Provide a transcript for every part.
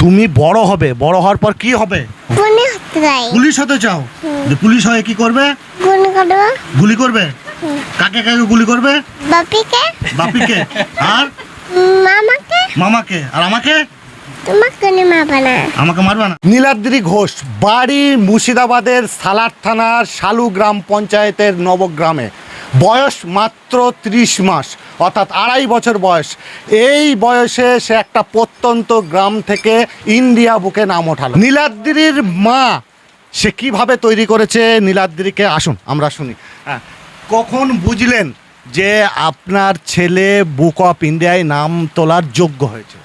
তুমি বড় হবে বড় হওয়ার পর কি হবে? পুলিশ হতে চাও? যে পুলিশ হয়ে কি করবে? গুলি করবে। কাকে কাকে গুলি করবে? বাপিকে। বাপিকে। আর? মামাকে। মামাকে। আর আমাকে? আমাকে মারবে না। নীলাদ্রি ঘোষ বাড়ি মুর্শিদাবাদের সালার থানার শালু গ্রাম পঞ্চায়েতের নবগ্রামে। বয়স মাত্র ত্রিশ মাস, অর্থাৎ আড়াই বছর বয়স। এই বয়সে সে একটা প্রত্যন্ত গ্রাম থেকে ইন্ডিয়া বুকে নাম ওঠালো। নীলাদ্রির মা, সে কীভাবে তৈরি করেছে? নীলাদ্রিকে আসুন, আমরা শুনি। কখন বুঝলেন যে আপনার ছেলে বুক অফ ইন্ডিয়ায় নাম তোলার যোগ্য হয়েছে?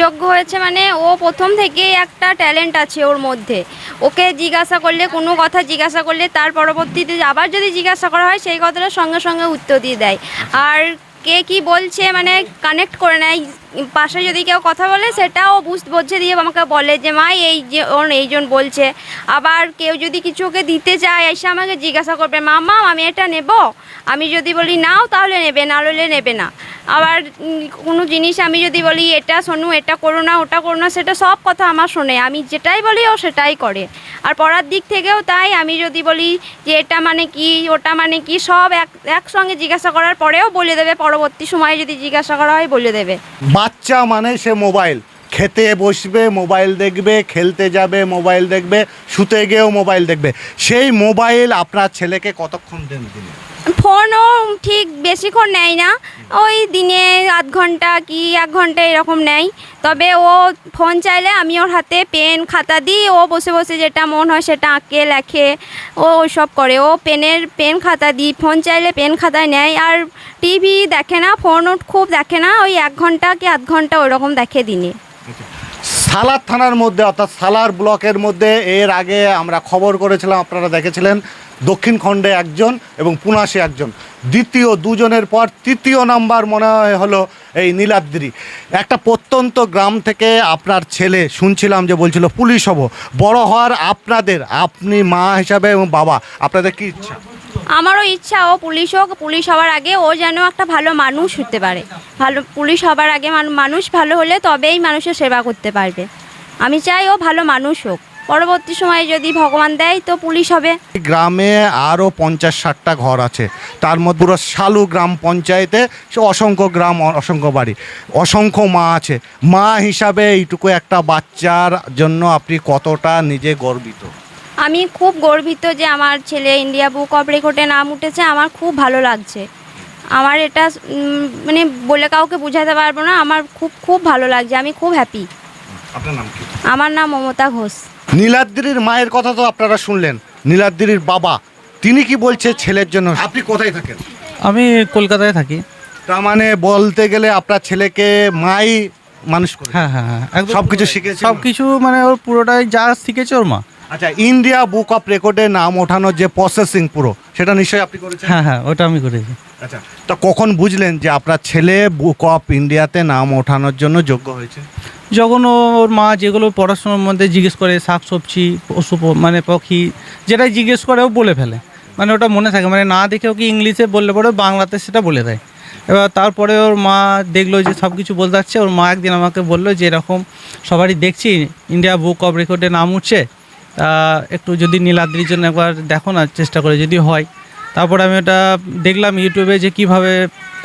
যোগ্য হয়েছে মানে ও প্রথম থেকেই একটা ট্যালেন্ট আছে ওর মধ্যে। ওকে জিজ্ঞাসা করলে, কোনো কথা জিজ্ঞাসা করলে তার পরবর্তীতে আবার যদি জিজ্ঞাসা করা হয়, সেই কথাটা সঙ্গে সঙ্গে উত্তর দিয়ে দেয়। আর কে কি বলছে মানে কানেক্ট করে নেয়, পাশে যদি কেউ কথা বলে, সেটাও বুঝ, বোঝে দিয়ে আমাকে বলে যে, মা, এই যে ওর এইজন বলছে। আবার কেউ যদি কিছু ওকে দিতে চায়, এসে আমাকে জিজ্ঞাসা করবে মামা আমি এটা নেব? আমি যদি বলি নাও, তাহলে নেবে, না হলে নেবে না। আবার কোনো জিনিস আমি যদি বলি, এটা শোনো এটা করো না, ওটা করো না, সেটা সব কথা আমার শোনে। আমি যেটাই বলি, ও সেটাই করে। আর পড়ার দিক থেকেও তাই। আমি যদি বলি যে, এটা মানে কি, ওটা মানে কি? সব এক, একসঙ্গে জিজ্ঞাসা করার পরেও বলে দেবে। পরবর্তী সময়ে যদি জিজ্ঞাসা করা হয়, বলে দেবে। বাচ্চা মানে সে মোবাইল। খেতে বসবে, মোবাইল দেখবে, খেলতে যাবে, মোবাইল দেখবে, শুতে গিয়েও মোবাইল দেখবে। সেই মোবাইল আপনার ছেলেকে কতক্ষণ দেন দিনে? ফোনও ঠিক বেশিক্ষণ নেয় না। ওই দিনে আধ ঘণ্টা কি এক ঘণ্টা এরকম নেয়। তবে ও ফোন চাইলে আমি ওর হাতে পেন, খাতা দিই। ও বসে বসে যেটা মন হয় সেটা আঁকে, লেখে, ও ওইসব করে। ও পেনের, পেন, খাতা দিই। ফোন চাইলে পেন, খাতায় নেয়। আর টিভি দেখে না ফোনও খুব দেখে না। ওই এক ঘণ্টা কি আধ ঘণ্টা ওইরকম দেখে দিনে। সালার থানার মধ্যে, অর্থাৎ সালার ব্লকের মধ্যে এর আগে আমরা খবর করেছিলাম, আপনারা দেখেছিলেন। দক্ষিণ খণ্ডে একজন এবং পুনাশে একজন। দ্বিতীয় দুজনের পর তৃতীয় নাম্বার মনে হয় হলো এই নীলাদ্রি। একটা প্রত্যন্ত গ্রাম থেকে আপনার ছেলে, শুনছিলাম যে বলছিল পুলিশ হব। বড় হওয়ার আপনাদের, আপনি মা হিসাবে এবং বাবা, আপনাদের কি ইচ্ছা? আমারও ইচ্ছা, ও পুলিশ হোক, পুলিশ হওয়ার আগে ও যেন একটা ভালো মানুষ হতে পারে। ভালো, পুলিশ হবার আগে মানুষ ভালো হলে তবেই মানুষের সেবা করতে পারবে। আমি চাই ও ভালো মানুষ হোক। পরবর্তী সময়ে যদি ভগবান দেয় তো পুলিশ হবে। গ্রামে আরও পঞ্চাশ ষাটটা ঘর আছে। তার মধ্যে পুরো শালু গ্রাম পঞ্চায়েতে সে অসংখ্য গ্রাম অসংখ্য বাড়ি। অসংখ্য মা আছে। মা হিসাবে এইটুকু একটা বাচ্চার জন্য আপনি কতটা নিজে গর্বিত? আমি খুব গর্বিত যে আমার ছেলে ইন্ডিয়া বুক অফ রেকর্ডে নাম উঠেছে। আমার খুব ভালো লাগছে। আমার এটা মানে বলে কাউকে বোঝাতে পারব না। আমার খুব খুব ভালো লাগছে। আমি খুব হ্যাপি আপনার নাম কি? আমার নাম মমতা ঘোষ। নীলাদ্রির মায়ের কথা তো আপনারা শুনলেন। নীলাদ্রির বাবা তিনি কি বলছে ছেলের জন্য? আপনি কোথায় থাকেন? আমি কলকাতায় থাকি। তার মানে বলতে গেলে আপনার ছেলেকে মাই মানুষ করে। হ্যাঁ হ্যাঁ হ্যাঁ একদম সবকিছু শিখেছে সব কিছু মানে ওর পুরোটাই যা শিখেছে ওর মা। আচ্ছা ইন্ডিয়া বুক অফ রেকর্ডে নাম ওঠানোর যে প্রসেসিং পুরো সেটা নিশ্চয়ই আপনি করেছেন? হ্যাঁ হ্যাঁ ওটা আমি করেছি। আচ্ছা তা কখন বুঝলেন যে আপনার ছেলে বুক অফ ইন্ডিয়াতে নাম ওঠানোর জন্য যোগ্য হয়েছে? যখন ওর মা যেগুলো পড়াশোনার মধ্যে জিজ্ঞেস করে শাক সবজি পশু মানে পাখি যেটাই জিজ্ঞেস করে ও বলে ফেলে। মানে ওটা মনে থাকে মানে না দেখে ওকে ইংলিশে বললে পরে বাংলাতে সেটা বলে দেয়। এবার তারপরে ওর মা দেখল যে সব কিছু বলতে যাচ্ছে, ওর মা একদিন আমাকে বলল যে এরকম সবারই দেখছি ইন্ডিয়া বুক অফ রেকর্ডে নাম উঠছে, তা একটু যদি নীলাদ্রির জন্য একবার দেখো না, চেষ্টা করে যদি হয়। তারপরে আমি ওটা দেখলাম ইউটিউবে যে কীভাবে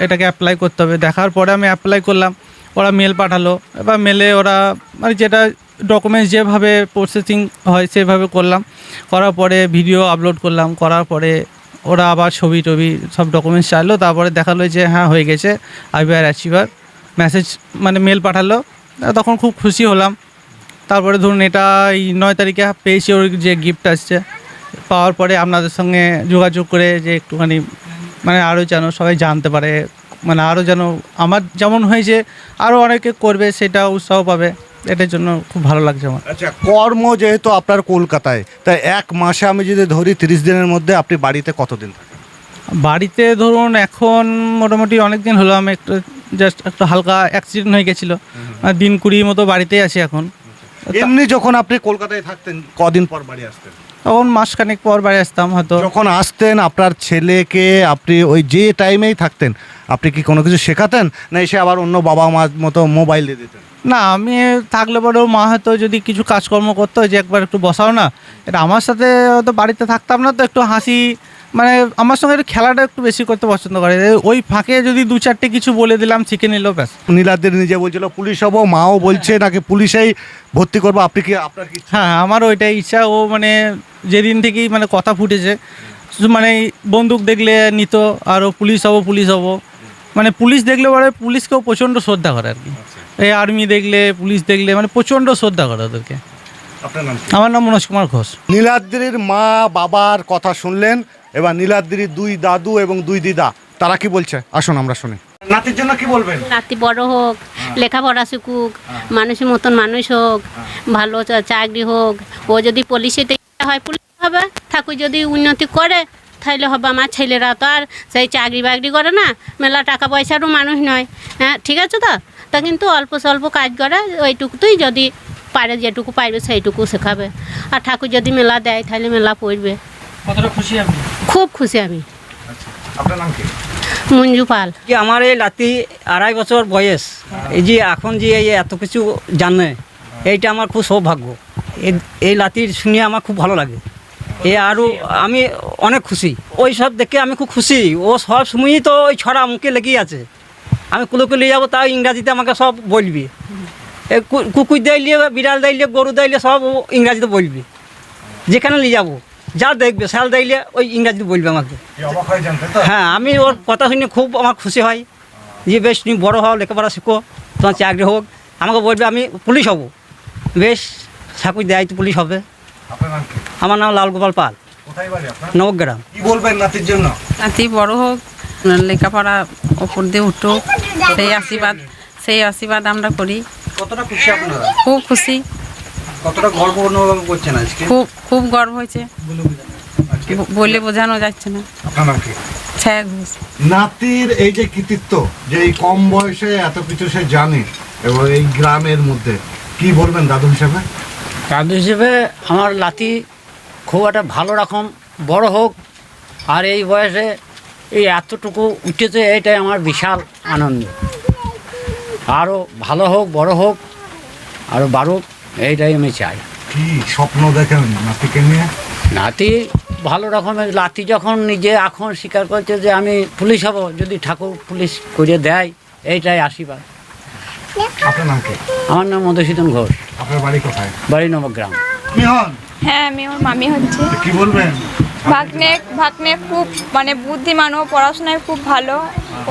এটাকে অ্যাপ্লাই করতে হবে। দেখার পরে আমি অ্যাপ্লাই করলাম। ওরা মেল পাঠালো। এবার মেলে ওরা মানে যেটা ডকুমেন্টস যেভাবে প্রসেসিং হয় সেভাবে করলাম। করার পরে ভিডিও আপলোড করলাম। করার পরে ওরা আবার ছবি টবি সব ডকুমেন্টস চাইলো। তারপরে দেখাল যে হ্যাঁ হয়ে গেছে। আইবিআর অ্যাচিভার মেসেজ মানে মেল পাঠালো। তখন খুব খুশি হলাম। তারপরে ধরুন এটা এই নয় তারিখে পেয়েছি ওর যে গিফট আসছে। পাওয়ার পরে আপনাদের সঙ্গে যোগাযোগ করে যে একটুখানি মানে আরও যেন সবাই জানতে পারে। মানে আরও যেন আমার যেমন হয়েছে আরও অনেকে করবে সেটা উৎসাহ পাবে। এটার জন্য খুব ভালো লাগছে আমার। আচ্ছা কর্ম যেহেতু আপনার কলকাতায় তাই এক মাসে আমি যদি ধরি তিরিশ দিনের মধ্যে আপনি বাড়িতে কতদিন থাকেন? বাড়িতে ধরুন এখন মোটামুটি অনেক দিন হলো আমি একটু জাস্ট একটু হালকা অ্যাক্সিডেন্ট হয়ে গেছিল। মানে দিন কুড়ি মতো বাড়িতেই আছি এখন। এমনি যখন আপনি কলকাতায় থাকতেন কদিন পর বাড়ি আসতেন? তখন মাসখানেক পর বাড়ি আসতাম হয়তো। যখন আসতেন আপনার ছেলেকে আপনি ওই যে টাইমেই থাকতেন আপনি কি কোনো কিছু শেখাতেন? না এসে আবার অন্য বাবা মার মতো মোবাইল দিয়ে দিতেন? না আমি থাকলে পরেও মা হয়তো যদি কিছু কাজকর্ম করতো যে একবার একটু বসাও না এটা আমার সাথে হয়তো বাড়িতে থাকতাম না তো একটু হাসি মানে আমার সঙ্গে একটু খেলাটা একটু বেশি করতে পছন্দ করে। ওই ফাঁকে যদি দু চারটে কিছু বলে দিলাম শিখে নিল ব্যাস। নীলাদ্রি নিজে বলছিল পুলিশ হব মাও বলছে নাকি পুলিশেই ভর্তি করব আপনি কি আপনার কি হ্যাঁ আমার ওইটাই ইচ্ছা ও মানে যেদিন থেকেই মানে কথা ফুটেছে মানে বন্দুক দেখলে নিত আর পুলিশ হব পুলিশ হব। মানে পুলিশ দেখলে পরে পুলিশকেও প্রচণ্ড শ্রদ্ধা করে আর কি। এই আর্মি দেখলে পুলিশ দেখলে মানে প্রচণ্ড শ্রদ্ধা করে ওদেরকে। আপনার নাম কি? আমার নাম মনোজ কুমার ঘোষ। নীলাদ্রির মা বাবার কথা শুনলেন এবার নীলাদ্রির দুই দাদু এবং দুই দিদা তারা কি বলছে? আসুন আমরা শুনি। নাতির জন্য কি বলবেন? নাতি বড় হোক লেখাপড়া শিখুক মানুষের মতন মানুষ হোক ভালো চা- চাকরি হোক ও যদি পুলিশেতে হয় পুলিশ হবে। ঠাকুর যদি উন্নতি করে তাহলে হবে আমার ছেলেরা তো আর সেই চাকরি বাকরি করে না। মেলা টাকা পয়সারও মানুষ নয়। হ্যাঁ ঠিক আছে তো? তা কিন্তু অল্প স্বল্প কাজ করে ওইটুকুতেই যদি পারে যেটুকু পারবে সেইটুকু শেখাবে। আর ঠাকুর যদি মেলা দেয় তাহলে মেলা পড়বে। কতটা খুশি আপনি? খুব খুশি আমি। আপনার নাম কি? মঞ্জু পাল। যে আমার এই লাতি আড়াই বছর বয়স? এই যে এখন যে এই এত কিছু জানে এইটা আমার খুব সৌভাগ্য। এই- এই লাতির শুনে আমার খুব ভালো লাগে। এ আরও আমি অনেক খুশি। ওই সব দেখে আমি খুব খুশি। ও সব সময়ই তো ওই ছড়া মুখে লেগেই আছে। আমি কুলোকে নিয়ে যাব তাও ইংরাজিতে আমাকে সব বলবি। এ কু- কুকুর দাইলে বিড়াল দাইলে গরু দাইলে সব ও ইংরাজিতে বলবি। যেখানে নিয়ে যাব যা দেখবে শাল দাইলে ওই ইংরাজিতে বলবে আমাকে। হয়ে হ্যাঁ আমি ওর কথা শুনে খুব আমার খুশি হয়। যে বেশ তুমি বড় হও লেখাপড়া শিখো তোমার চাকরি হোক। আমাকে বলবে আমি পুলিশ হব। বেশ ঠাকুর দেয় তো পুলিশ হবে। আমার নাম লাল গোপাল পাল। কোথায় বাড়ি আপনার? নবগ্রাম। কি বলবেন নাতির জন্য? নাতি বড় হোক লেখাপড়া ওপর দিয়ে উঠুক। সেই আশীর্বাদ সেই আশীর্বাদ আমরা করি। কতটা খুশি আপনারা? খুব খুশি। কতটা গর্ব অনুভব করছেন আজকে? খুব খুব গর্ব হয়েছে। বলে বোঝানো যাচ্ছে না। আপনার নাম কি? ছায়া ঘোষ। নাতির এই যে কৃতিত্ব যে এই কম বয়সে এত কিছু সে জানে এবং এই গ্রামের মধ্যে কি বলবেন দাদু হিসাবে? দাদু হিসেবে আমার লাতি খুব একটা ভালো রকম বড় হোক আর এই বয়সে এই এতটুকু উঠেছে এটাই আমার বিশাল আনন্দ। আরও ভালো হোক বড় হোক আরও বাড়ুক এইটাই আমি চাই। কি স্বপ্ন দেখেন নাতিকে নিয়ে? নাতি ভালো রকমের লাতি যখন নিজে এখন স্বীকার করছে যে আমি পুলিশ হব যদি ঠাকুর পুলিশ করে দেয় এইটাই আশীর্বাদ। আপনার নাম কি? আমার নাম মধুসূদন ঘোষ। আপনার বাড়ি কোথায়? বাড়ি নবগ্রাম। আপনি হন হ্যাঁ আমি ওর মামি হচ্ছে। কি বলবেন? ভাগ্নে ভাগ্নে খুব মানে বুদ্ধিমান ও পড়াশোনায় খুব ভালো।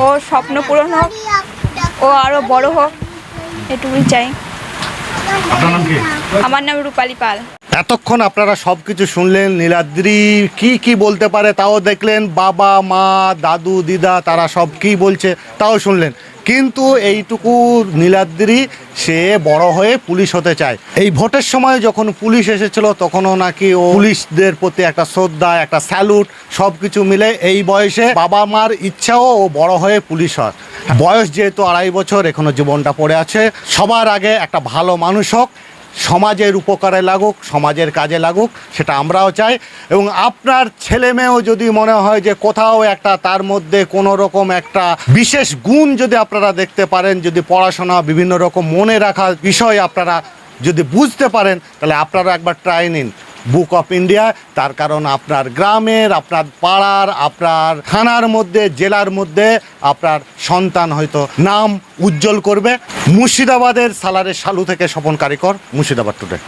ও স্বপ্ন পূরণ হোক ও আরও বড় হোক এটুকুই চাই। আপনার নাম কি? আমার নাম রূপালী পাল। এতক্ষণ আপনারা সব কিছু শুনলেন নীলাদ্রি কি কি বলতে পারে তাও দেখলেন বাবা মা দাদু দিদা তারা সব কি বলছে তাও শুনলেন। কিন্তু এইটুকু নীলাদ্রি, সে বড় হয়ে পুলিশ হতে চায়। এই ভোটের সময় যখন পুলিশ এসেছিল, তখনও নাকি ও পুলিশদের প্রতি একটা শ্রদ্ধা, একটা স্যালুট সব কিছু মিলে এই বয়সে বাবা মার ইচ্ছাও ও বড় হয়ে পুলিশ হয়। বয়স যেহেতু আড়াই বছর, এখনও জীবনটা পড়ে আছে। সবার আগে একটা ভালো মানুষ হোক সমাজের উপকারে লাগুক, সমাজের কাজে লাগুক, সেটা আমরাও চাই। এবং আপনার ছেলে মেয়েও যদি মনে হয় যে কোথাও একটা তার মধ্যে কোনো রকম একটা বিশেষ গুণ যদি আপনারা দেখতে পারেন, যদি পড়াশোনা বিভিন্ন রকম মনে রাখার বিষয় আপনারা যদি বুঝতে পারেন, তাহলে আপনারা একবার ট্রাই নিন। বুক অফ ইন্ডিয়া তার কারণ আপনার গ্রামের, আপনার পাড়ার, আপনার থানার মধ্যে, জেলার মধ্যে আপনার সন্তান হয়তো নাম উজ্জ্বল করবে। মুর্শিদাবাদের সালারের সালু থেকে স্বপন কারিকর, মুর্শিদাবাদ টুডে